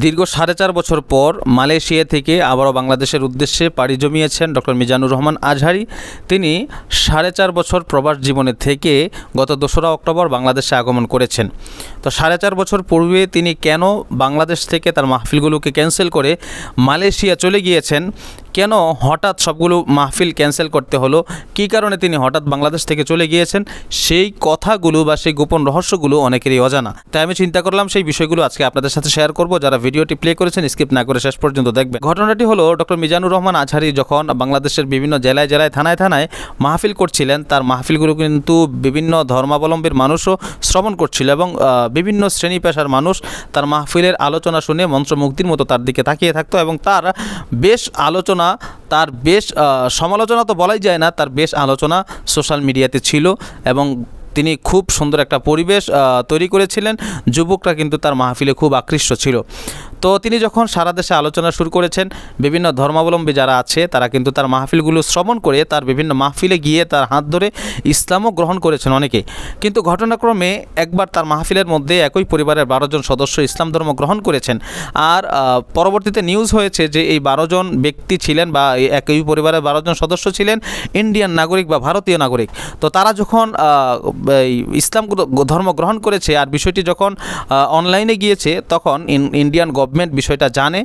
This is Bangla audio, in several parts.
দীর্ঘ সাড়ে চার বছর পর মালয়েশিয়া থেকে আবারও বাংলাদেশের উদ্দেশ্যে পাড়ি জমিয়েছেন ডক্টর মিজানুর রহমান আজহারি। তিনি সাড়ে চার বছর প্রবাস জীবনে থেকে গত দোসরা অক্টোবর বাংলাদেশে আগমন করেছেন। তো সাড়ে চার বছর পূর্বে তিনি কেন বাংলাদেশ থেকে তার মাহফিলগুলোকে ক্যান্সেল করে মালয়েশিয়া চলে গিয়েছেন? কেন হঠাৎ সবগুলো মাহফিল ক্যান্সেল করতে হলো? কী কারণে তিনি হঠাৎ বাংলাদেশ থেকে চলে গিয়েছেন? সেই কথাগুলো বা সেই গোপন রহস্যগুলো অনেকেরই অজানা। তাই আমি চিন্তা করলাম সেই বিষয়গুলো আজকে আপনাদের সাথে শেয়ার করব। যারা ভিডিওটি প্লে করেছেন স্কিপ না করে শেষ পর্যন্ত দেখবেন। ঘটনাটি হলো ডক্টর মিজানুর রহমান আজহারি যখন বাংলাদেশের বিভিন্ন জেলায় জেলায় থানায় থানায় মাহফিল করছিলেন, তার মাহফিলগুলো কিন্তু বিভিন্ন ধর্মাবলম্বীর মানুষও শ্রবণ করছিল এবং বিভিন্ন শ্রেণি পেশার মানুষ তার মাহফিলের আলোচনা শুনে মন্ত্রমুগ্ধির মতো তার দিকে তাকিয়ে থাকতো এবং তার বেশ আলোচনা তার বেশ সমালোচনা তো বলাই যায় না, তার বেশ আলোচনা সোশ্যাল মিডিয়াতে ছিল এবং তিনি খুব সুন্দর একটা পরিবেশ তৈরি করেছিলেন। যুবকরা কিন্তু তার মাহফিলে খুব আকৃষ্ট ছিল। তো তিনি যখন সারা দেশে আলোচনা শুরু করেছেন, বিভিন্ন ধর্মাবলম্বী যারা আছে, তারা কিন্তু তার মাহফিলগুলো শ্রবণ করে তার বিভিন্ন মাহফিলে গিয়ে তার হাত ধরে ইসলামও গ্রহণ করেছেন অনেকে। কিন্তু ঘটনাক্রমে একবার তার মাহফিলের মধ্যে একই পরিবারের বারো জন সদস্য ইসলাম ধর্ম গ্রহণ করেছেন। আর পরবর্তীতে নিউজ হয়েছে যে এই বারো জন ব্যক্তি ছিলেন বা একই পরিবারের বারো জন সদস্য ছিলেন ইন্ডিয়ান নাগরিক বা ভারতীয় নাগরিক। তো তারা যখন ইসলাম ধর্ম গ্রহণ করেছে, আর বিষয়টি যখন অনলাইনে গিয়েছে, তখন ইন- ইন্ডিয়ান গভর্নমেন্ট বিষয়টা জানে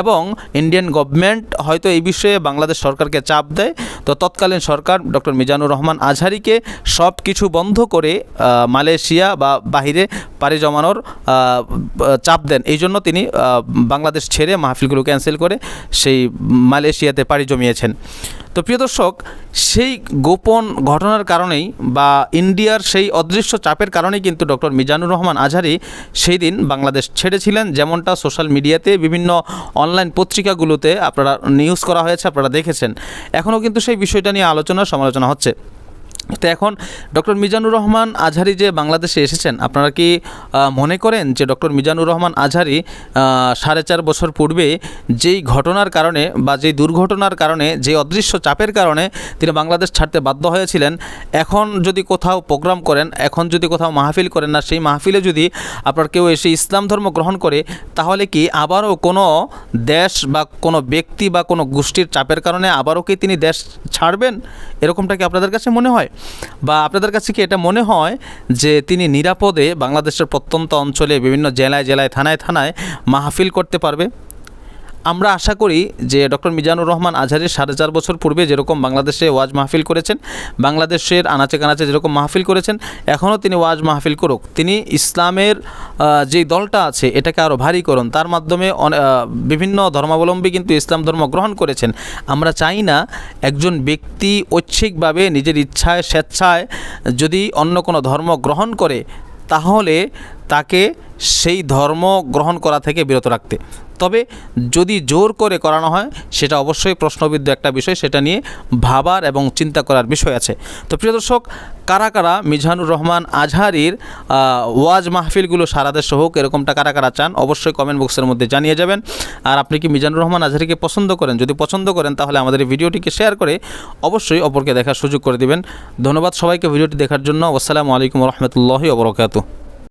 এবং ইন্ডিয়ান গভর্নমেন্ট হয়তো এই বিষয়ে বাংলাদেশ সরকারকে চাপ দেয়। তো তৎকালীন সরকার ডক্টর মিজানুর রহমান আজহারিকে সব কিছু বন্ধ করে মালয়েশিয়া বা বাহিরে পাড়ি জমানোর চাপ দেন। এই জন্য তিনি বাংলাদেশ ছেড়ে মাহফিলগুলো ক্যান্সেল করে সেই মালয়েশিয়াতে পাড়ি জমিয়েছেন। তো প্রিয় দর্শক, সেই গোপন ঘটনার কারণেই বা ইন্ডিয়ার সেই অদৃশ্য চাপের কারণেই কিন্তু ডক্টর মিজানুর রহমান আজহারি সেই দিন বাংলাদেশ ছেড়েছিলেন। যেমনটা সোশ্যাল মিডিয়াতে বিভিন্ন অনলাইন পত্রিকাগুলোতে আপনারা নিউজ করা হয়েছে, আপনারা দেখেছেন। এখনও কিন্তু সেই বিষয়টা নিয়ে আলোচনা সমালোচনা হচ্ছে। তো এখন ডক্টর মিজানুর রহমান আজহারি যে বাংলাদেশে এসেছেন, আপনারা কি মনে করেন যে ডক্টর মিজানুর রহমান আজহারি সাড়ে চার বছর পূর্বে যেই ঘটনার কারণে বা যেই দুর্ঘটনার কারণে, যে অদৃশ্য চাপের কারণে তিনি বাংলাদেশ ছাড়তে বাধ্য হয়েছিলেন, এখন যদি কোথাও প্রোগ্রাম করেন, এখন যদি কোথাও মাহফিল করেন না, সেই মাহফিলে যদি আপনার কেউ এসে ইসলাম ধর্ম গ্রহণ করে, তাহলে কি আবারও কোনো দেশ বা কোনো ব্যক্তি বা কোনো গোষ্ঠীর চাপের কারণে আবারও কি তিনি দেশ ছাড়বেন? এরকমটা কি আপনাদের কাছে মনে হয়? বা আপনাদের কাছে কি এটা মনে হয় যে তিনি নিরাপদে বাংলাদেশের প্রত্যন্ত অঞ্চলে বিভিন্ন জেলায় জেলায় থানায় থানায় মাহফিল করতে পারবে? আমরা আশা করি যে ডক্টর মিজানুর রহমান আজহারের সাড়ে চার বছর পূর্বে যেরকম বাংলাদেশে ওয়াজ মাহফিল করেছেন, বাংলাদেশের আনাচে কানাচে যেরকম মাহফিল করেছেন, এখনও তিনি ওয়াজ মাহফিল করুক। তিনি ইসলামের যেই দলটা আছে এটাকে আরও ভারী করুন। তার মাধ্যমে বিভিন্ন ধর্মাবলম্বী কিন্তু ইসলাম ধর্ম গ্রহণ করেছেন। আমরা চাই না একজন ব্যক্তি ঐচ্ছিকভাবে নিজের ইচ্ছায়, স্বেচ্ছায় যদি অন্য কোনো ধর্ম গ্রহণ করে, তাহলে তাকে সেই ধর্ম গ্রহণ করা থেকে বিরত রাখতে। তবে যদি জোর করে করানো হয়, সেটা অবশ্যই প্রশ্নবিদ্ধ একটা বিষয়, সেটা নিয়ে ভাবার এবং চিন্তা করার বিষয় আছে। তো প্রিয় দর্শক, কারা কারা মিজানুর রহমান আজহারির ওয়াজ মাহফিলগুলো সারা দেশে হোক, এরকমটা কারা কারা চান, অবশ্যই কমেন্ট বক্সের মধ্যে জানিয়ে যাবেন। আর আপনি কি মিজানুর রহমান আজহারিকে পছন্দ করেন? যদি পছন্দ করেন, তাহলে আমাদের এই ভিডিওটিকে শেয়ার করে অবশ্যই অপরকে দেখার সুযোগ করে দিবেন। ধন্যবাদ সবাইকে ভিডিওটি দেখার জন্য। আসসালামু আলাইকুম রহমতুল্লাহি ওবরকাতু